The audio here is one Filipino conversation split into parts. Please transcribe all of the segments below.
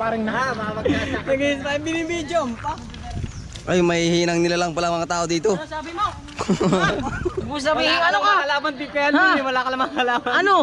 parang na. Nag-i-spy binibidyo pa. Ay, may hinang nila lang pala mga tao dito. Ano sabi mo? Mo sabihin ano ka? Kalaban di kaya Ha? wala ka lamang kalaban. Ano?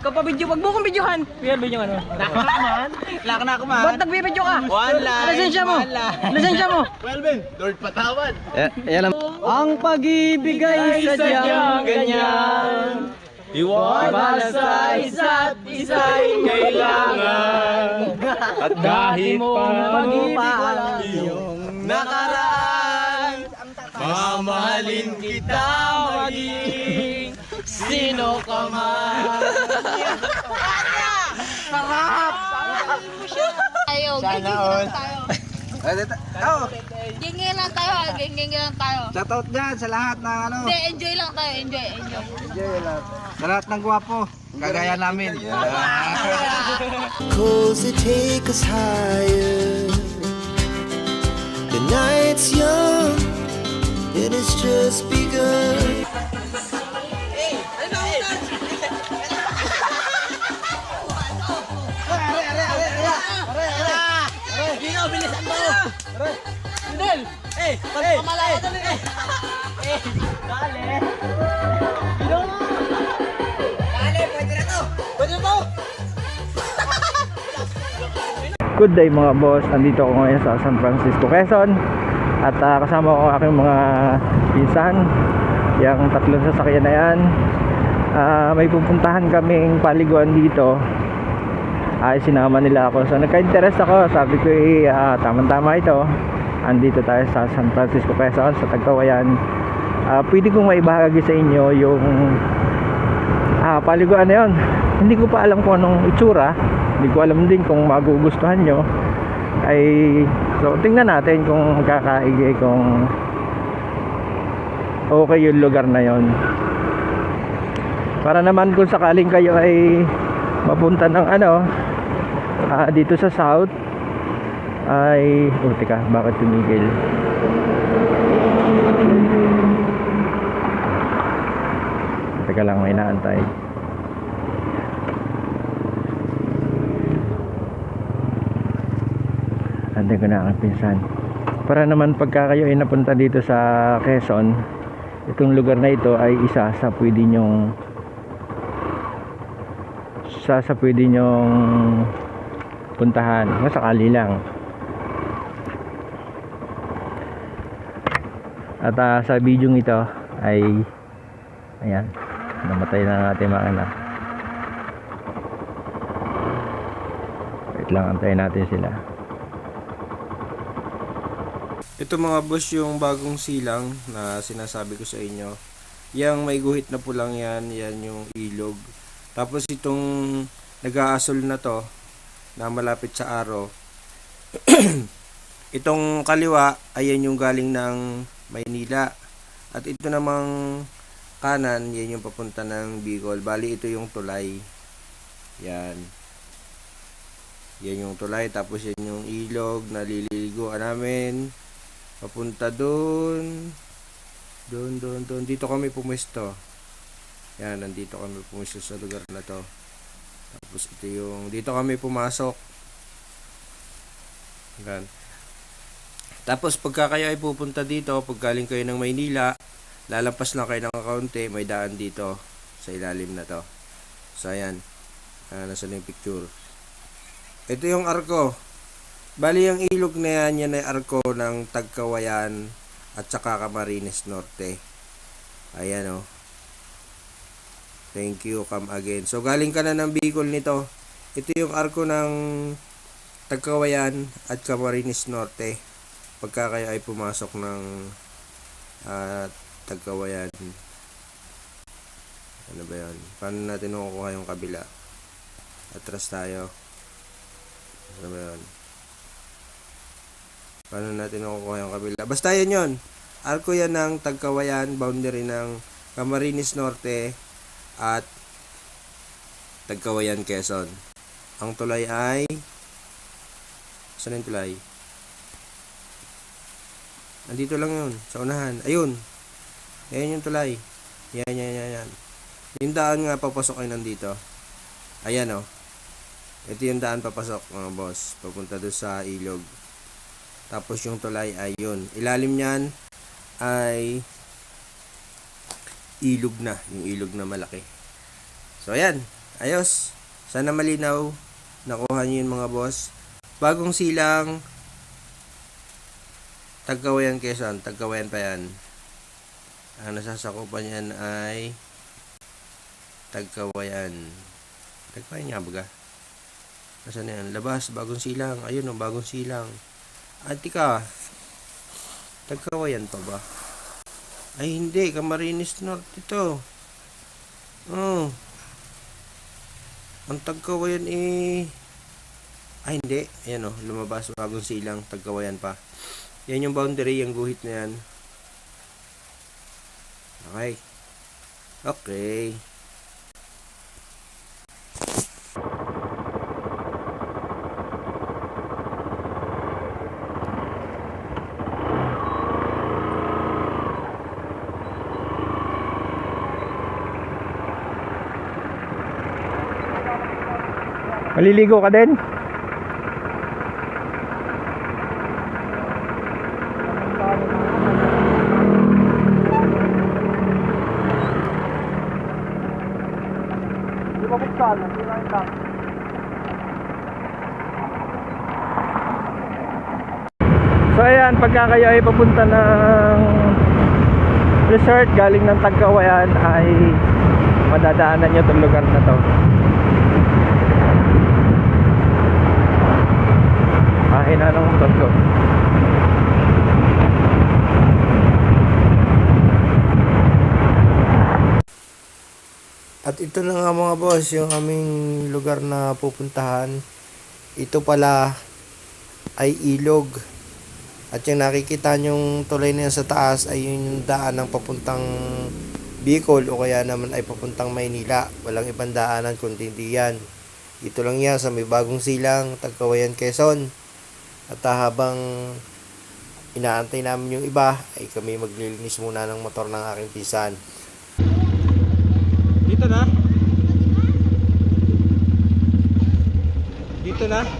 Kapabidyo, wag mo kong videohan. Kuya video ano? Nakaman. Laka na kuman. Ba't nagbibidyo ka? One line, Lisensya mo. Lisensya mo. Eh, yan lang. Ang pag-ibig ay sadyang ganyan. Iwala sa isa't isa'y kailangan At kahit pa pag-ibig iyong nakaraan Mamahalin kita maging sino ka man tayo. Sana all. Oh, Gingin lang tayo, ah. gingin lang tayo. shoutout dyan sa lahat ng ano. Hindi, enjoy lang tayo, enjoy, enjoy. Sa lahat ng gwapo. Kagaya namin. Cause they take us higher. The night's young, and it's just begun. Good day mga boss, andito ako ngayon sa San Francisco, Quezon. At ah, kasama ko aking mga pinsan. Yung tatlong sasakyan na yan. Ah, May pupuntahan kaming paliguan dito. Ay sinama nila ako. So nagka-interest ako, sabi ko eh ah, tama-tama ito Andito tayo sa San Francisco, Quezon Sa Tagkawayan Ah, Pwede kong maibahagi sa inyo yung ah, paliguan na yun. Hindi ko pa alam kung anong itsura. Hindi ko alam din kung magugustuhan nyo. Ay so tingnan natin kung kakaigi kung okay yung lugar na yon para naman kung sakaling kayo ay mapunta ng ano ah, dito sa south ay oh teka bakit tumigil teka lang may naantay Anday ko na ang pinsan. Para naman pagka kayo ay napunta dito sa Quezon, itong lugar na ito ay isa sa pwede nyong sa sa pwede nyong puntahan. Masakali lang. At ah, sa video ito ay ayan, namatay na ang ating mga anak. Wait lang, antayin natin sila. Ito mga boss yung bagong silang na sinasabi ko sa inyo. Yang may guhit na pulang yan, yan yung ilog. Tapos itong nag-aasol na to na malapit sa aro. itong kaliwa, ayan yung galing ng Maynila. At ito namang kanan, yan yung papunta ng Bicol. Bali ito yung tulay. Yan. Yan yung tulay. Tapos yan yung ilog na liliguan namin papunta doon doon doon doon dito kami pumesto yan nandito kami pumesto sa lugar na to tapos ito yung dito kami pumasok yan tapos pagka kayo ay pupunta dito pag galing kayo ng Maynila lalampas lang kayo ng kaunti may daan dito sa ilalim na to so ayan ah, nasa na yung picture ito yung arko Bali, ang ilog na yan, yan ay arko ng Tagkawayan at saka Camarines Norte. Ayan o. Thank you, come again. So, galing ka na ng Bicol nito. Ito yung arko ng Tagkawayan at Camarines Norte. Pagka kayo ay pumasok ng ah, Tagkawayan. Ano ba yan? Paano natin makukuha yung kabila? Atras tayo. Ano ba yan? Paano natin makukuha yung kabila? Basta yan yun. Arko yan ng Tagkawayan, boundary ng Camarines Norte at Tagkawayan, Quezon. Ang tulay ay Saan yung tulay? Andito lang yun, sa unahan. Ayun. Ayan yung tulay. Yan, yan, yan, yan. Yung daan nga papasok ay nandito. Ayan, oh. Ito yung daan papasok mga boss. Papunta doon sa ilog. Tapos yung tulay ay yun. Ilalim niyan ay ilog na. Yung ilog na malaki. So ayan. Ayos. Sana malinaw. Nakuha niyo yun mga boss. Bagong silang Tagkawayan Quezon. Tagkawayan pa yan. Ang nasasakupan yan ay Tagkawayan. Tagkawayan nga baga. Nasaan na yan? Labas, bagong silang. Ayun o, bagong silang. Ati ka. Tagkawayan pa ba? Ay hindi, Camarines North ito. Oh. Ang tagkawayan eh... Ay hindi, ayan o, lumabas bagong silang, tagkawayan pa. Yan yung boundary, yung guhit na yan. Okay. Okay. Maliligo ka din? Kayo ay papunta ng resort galing ng Tagkawayan ay madadaanan nyo itong lugar na to. Mahina ng motor ko. At ito na nga mga boss, yung aming lugar na pupuntahan. Ito pala ay ilog. At yung nakikita nyong tulay na sa taas ay yun yung daan ng papuntang Bicol o kaya naman ay papuntang Maynila. Walang ibang daanan kundi yan. Ito lang yan sa may bagong silang, Tagkawayan, Quezon. At ah, habang inaantay namin yung iba, ay kami maglilinis muna ng motor ng aking pisan. Dito na? Dito na?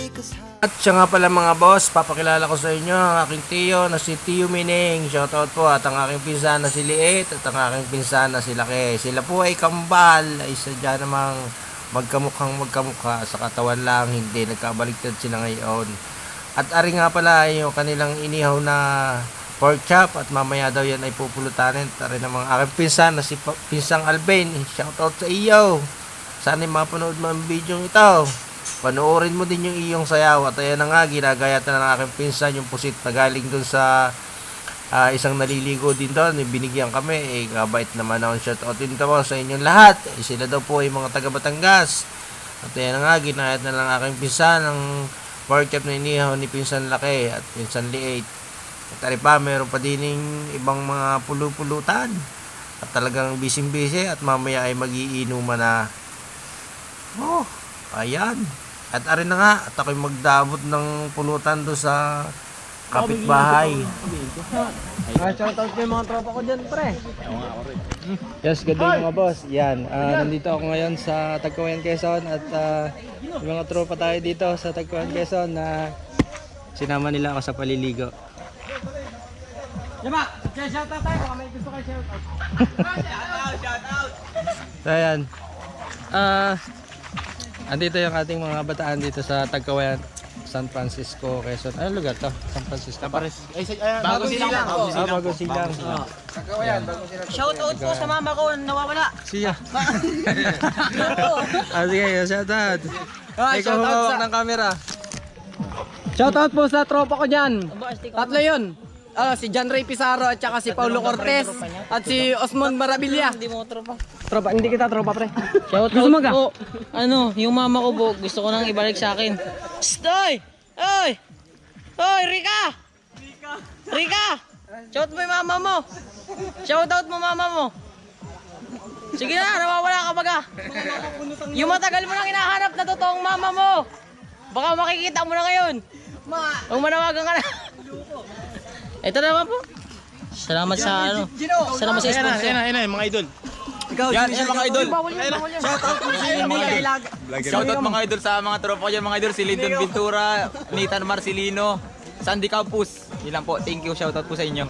At siya nga pala mga boss, papakilala ko sa inyo ang aking tiyo na si Tiyo Mining. Shoutout po at ang aking pinsan na si Liit at ang aking pinsan na si Laki. Sila po ay kambal, ay sadya namang magkamukhang magkamukha sa katawan lang, hindi nagkabaliktad sila ngayon. At ari nga pala yung kanilang inihaw na pork chop at mamaya daw yan ay pupulutanin. Tari namang aking pinsan na si Pinsang Alben. Shoutout sa iyo. Sana mapanood mo ang video ito. Panoorin mo din yung iyong sayaw. At ayan na nga ginagayat na ng aking pinsan yung pusit na galing dun sa ah, isang naliligo din doon. Binigyan kami eh kabait naman ako shout out din po sa inyong lahat. Eh, sila daw po ay mga taga Batangas. At ayan na nga ginayat na lang aking pinsan ng pork chop na inihaw ni pinsan laki at pinsan liit. At ari pa meron pa din ibang mga pulu-pulutan at talagang busy-busy at mamaya ay magiinuman na. Oh, ayan. At arin na nga, at ako'y magdabot ng pulutan do sa kapitbahay. Ah, shoutout ko yung mga tropa ko dyan, pre. Yes, good day mga boss. Yan, ah, nandito ako ngayon sa Tagkawayan, Quezon at ah, mga tropa tayo dito sa Tagkawayan, Quezon na sinama nila ako sa paliligo. Yama, shoutout tayo. Baka may gusto kayo shoutout. So ayan. Ah, andito yung ating mga bataan dito sa Tagkawayan, San Francisco, Quezon. Anong lugar to? San Francisco. Bago silang. Ah, bago silang. Shoutout po sa mama ko na nawawala. Siya. ah, sige, shout out. Ah, Ikaw humawak sa- ng camera. Shoutout po sa tropa ko dyan. Tatlo yun. Ah, si John Ray Pizarro at saka si Paulo Cortez at si Osmond Marabilia. Hindi mo tropa. Tropa, hindi kita tropa pre. Shout out po. Ano, yung mama ko po, gusto ko nang ibalik sa akin. Stoy! Oy! Oy, Rika! Rika! Rika! Shout mo yung mama mo. Shout out mo mama mo. Sige na, nawawala ka baga. Yung matagal mo nang hinahanap na totoong mama mo. Baka makikita mo na ngayon. Huwag manawagan ka na. Ito naman po. Salamat sa ano. Salamat sa sponsor. Yan, yan mga idol. Shoutout mga idol sa mga tropa ko dyan mga idol. Si Lyndon Ventura, Nathan Marcelino, Sandy Campus. Yun lang po. Thank you. Shoutout po sa inyo.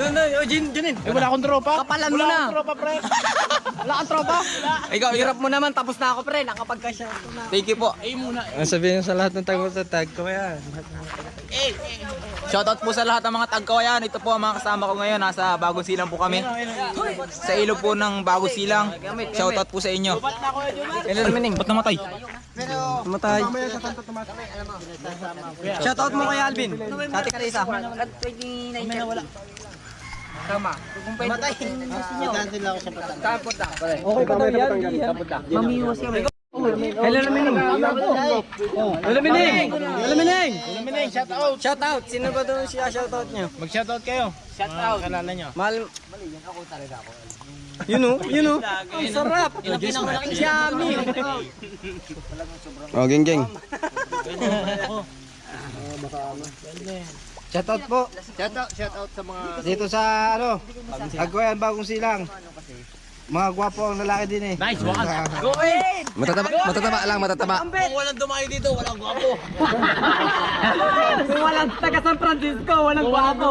No, no, oh, Jin, Jinin. Eh, wala akong tropa. Kapalan mo na. tropa, pre. Wala kang tropa. Ikaw. Hirap mo naman, tapos na ako, pre. Nakapagkasya. Thank you po. Ang sabihin sa lahat ng tago sa tag ko yan. Shoutout po sa lahat ng mga tagkawayan. Ito po ang mga kasama ko ngayon. Nasa Bagong Silang po kami. Sa ilog po ng Bagong Silang. Shoutout po sa inyo. Ba't namatay? Matay. Shoutout mo kay Alvin. Sa ate Karisa. Okay pa daw yan. Mamiwas kami. Hello, Lamining. Hello, Lamining. Hello, Lamining. shout out. Shout out. Sino ba doon siya shout out niyo? Mag-shoutout kayo. Shoutout. Kalala nyo. Mahal. Yun o, yun o. Ang sarap. Yummy. Oh, geng geng. Shoutout po. Shoutout, shoutout sa mga... Dito sa ano, Agwayan, Bagong Silang. Mga gwapo ang lalaki din eh. Nice, Matataba, matataba lang, matataba. Kung walang taga San Francisco, walang gwapo.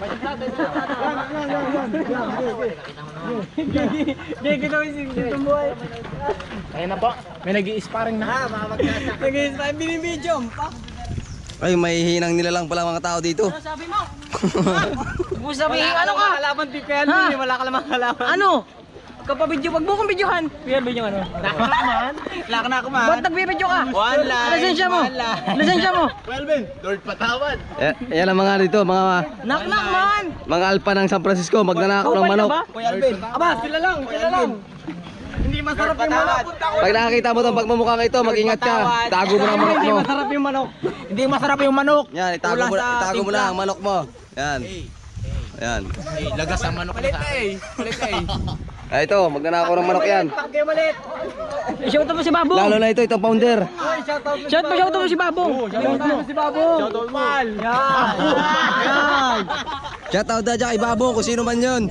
ka. Gigi daw yung tumbuhay. Ayun na po. May nag-i-sparring na. Nag-i-inspire, binibidyo. Ay, may hinang nila lang pala mga tao dito. Sabi mo. Huwag mo sabihin, ano ka? Kalaban Alvin, wala ka lamang kalaban. Ano? Kapabidyo, wag mo kong videohan. Kuya yung ano? Nakakaman. Nakakaman. Ba't nagbibidyo ka? One line. Lisensya mo. Lisensya mo. Eh, yan ang mga dito, mga knock man. mga alpa ng San Francisco, magnanakaw ng manok. Kuya Alvin. Aba, sila lang, sila lang. Hindi masarap yung manok. Pag nakakita mo itong pagmumukhang ito, mag-ingat ka. Tago mo na ang manok Hindi mo. masarap yung manok. Hindi masarap yung manok. Yan, itago mo, itago mo na ang manok mo. Yan. Yan. Lagas ang manok na eh. Ay, ito, magnanakaw ng manok yan. Pagkay malit. Shout out mo si Babong. Lalo na ito, itong founder. Shout mo, shout out mo si Babong. Shout out si Babo. Shout out Mal. Yan. Yan. Shoutout na dyan kay Babong, kung sino man yun.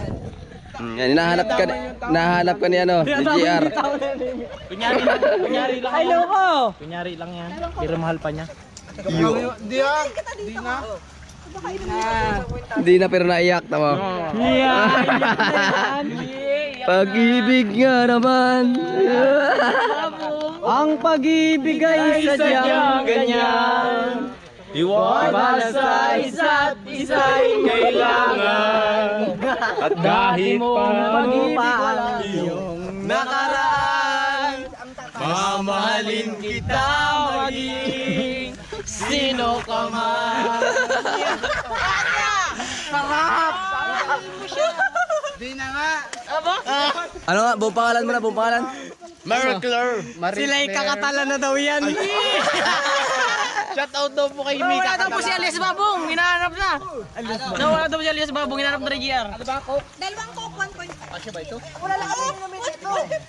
Hmm, Yan, hinahanap ka, hinahanap ka ni ano, ni JR. Kunyari lang. Kunyari lang. Ay, loko. Kunyari lang yan. Pero mahal pa niya. Hindi na pero naiyak, tama. Yan. Pag-ibig nga naman. Ang pag-ibig ay sadyang ganyan. Iwala sa isa't isa'y kailangan. At kahit pa ang iyong nakaraan, mamahalin kita maging sino ka man. Ano nga, buong pangalan mo na, buong pangalan? Sila'y kakatala na daw yan. Shout out daw po kay Wala daw po si Alias Babong. Hinahanap na. Nawala daw po si Alias Babong. Hinahanap na rin GR. Dalawang coke, 1.5.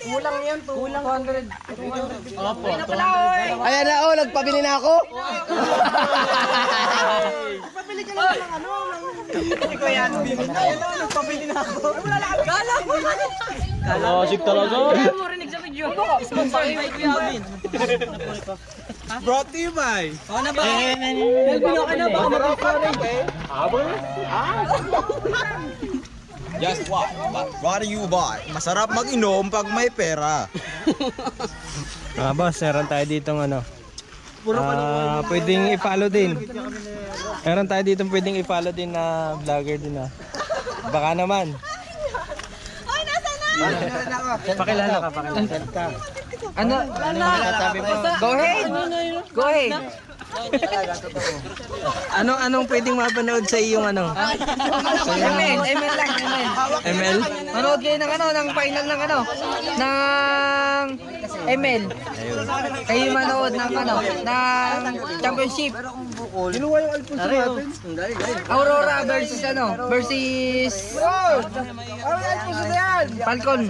Kulang yan, kulang 200. Ayan na, oh, nagpabili na ako. Nagpabili na ako. Wala lang. Kala mo. Klasik talaga. Wala rinig sa video. Brought to you by... Just what? What do you buy? Masarap mag-inom pag may pera. Mga boss, meron tayo dito ano. Ah, pwedeng i-follow din. Meron tayo dito pwedeng i-follow din na vlogger din ah. Baka naman. Hoy, nasa na? Pakilala ka, pakilala ka. Ano? Go ahead. Go ahead. Anong anong pwedeng mapanood sa iyong ano? ML, ML lang, ML. ML? Manood kayo ng ano, ng final ng ano, ng ML. Kayo manood ng ano, ng championship. Aurora versus ano, versus Falcon.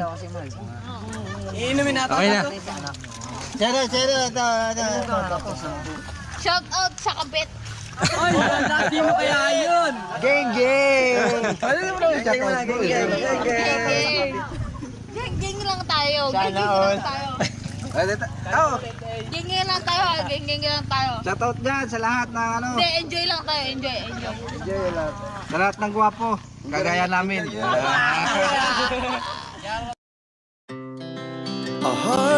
Okay na. Sero, sero, ito, ito, ito. Shout out sa kabit. Gang, gang! Ano naman ang shout out ko? Geng, geng lang tayo. Geng, geng lang tayo. Oh, Geng, geng lang tayo. geng lang tayo. shout out dyan sa lahat ng ano. Hindi, enjoy lang tayo. Enjoy, enjoy. Sa lahat ng gwapo. Kagaya namin. Our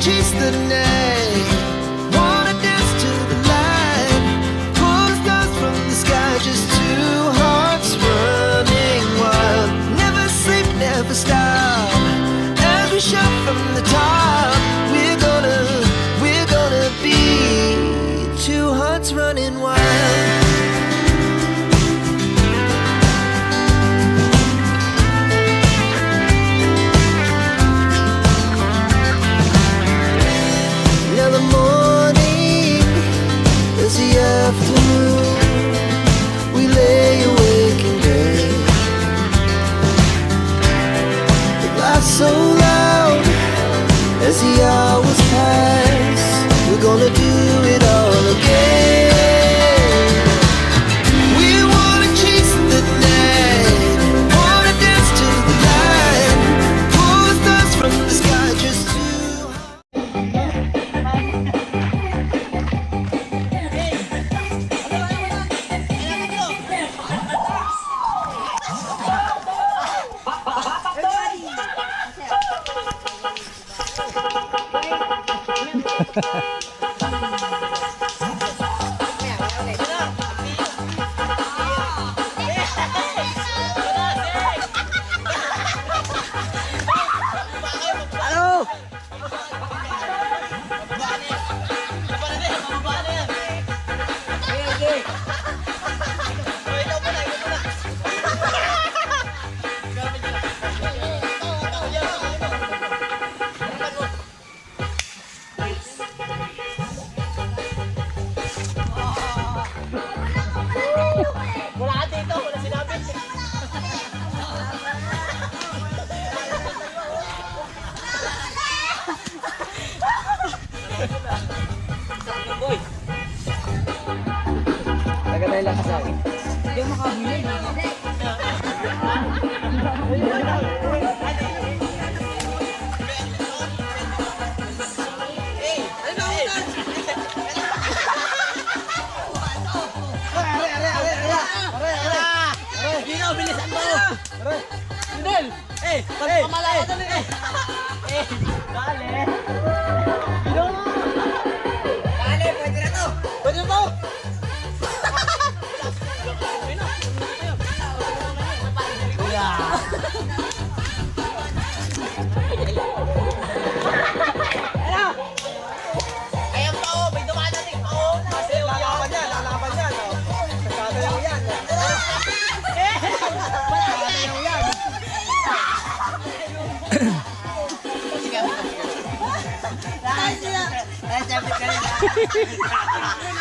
Chase the night, wanna dance to the light, stars from the sky, just two hearts running wild. Never sleep, never stop. काले Ah, ah, ah.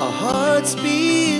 A heart's beat